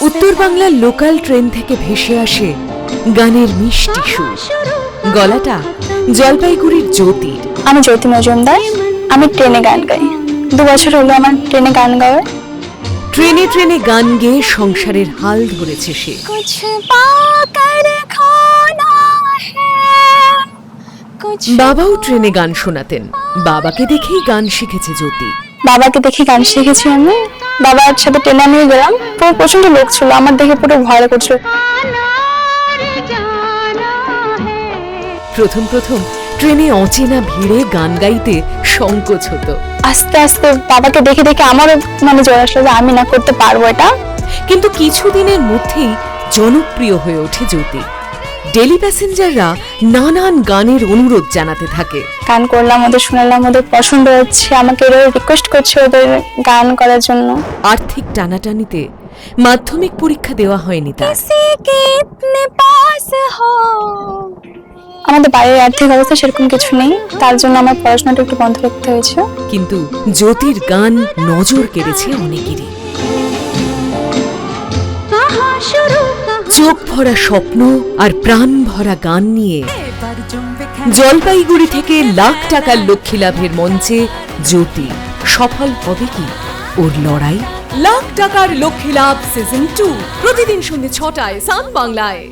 উত্তর বাংলার local train থেকে ভেসে আসে গানের মিষ্টি সুর। গলাটা জলপাইগুড়ির জ্যোতি। আমি জ্যোতি মজুমদার। আমি ট্রেনে গান গাই। দু বছর হলো আমার ট্রেনে গান গাওয়ার। ট্রেনে ট্রেনে গান গেয়ে সংসারের হাল ধরেছে সে। বাবাও ট্রেনে গান শোনাতেন। বাবাকে দেখেই গান শিখেছে জ্যোতি। বাবাকে দেখে গান শিখেছি আমি। বাবার সাথে ট্রেনে নিয়ে গেলাম। পুরো প্রচণ্ড লোক ছিল আমার দেখে পুরো ভয় করছিল প্রথম প্রথম ট্রেনে অচেনা ভিড়ে গান গাইতে সংকোচ হতো। আস্তে আস্তে বাবাকে দেখে দেখে আমারও মানে জ্বর আসলো যে আমি না করতে পারব এটা। কিন্তু কিছুদিনের মধ্যেই জনপ্রিয় হয়ে ওঠে জ্যোতি। ডেলি প্যাসেঞ্জাররা নানান গানের অনুরোধ জানাতে থাকে। গান করলাম ওদের শুনালাম ওদের পছন্দ হচ্ছে আমাকে রিকোয়েস্ট করছে ওদের গান করার জন্য। আর্থিক টানাটানিতে মাধ্যমিক পরীক্ষা দেওয়া হয়নি তার। আমাদের বাড়ির আর্থিক অবস্থা সেরকম কিছু নেই তার জন্য আমার পড়াশোনাটা একটু বন্ধ রাখতে হয়েছে। কিন্তু জ্যোতির গান নজর কেড়েছে অনেকেরই। চোখ ভরা স্বপ্ন আর প্রাণ ভরা গান নিয়ে জলপাইগুড়ি থেকে লাখ টাকার লক্ষ্মী লাভের মঞ্চে জ্যোতি। সফল হবে কি ওর লড়াই? লাখ টাকার লক্ষ্মী লাভ সিজন টু প্রতিদিন সন্ধ্যে ছটায় সান বাংলায়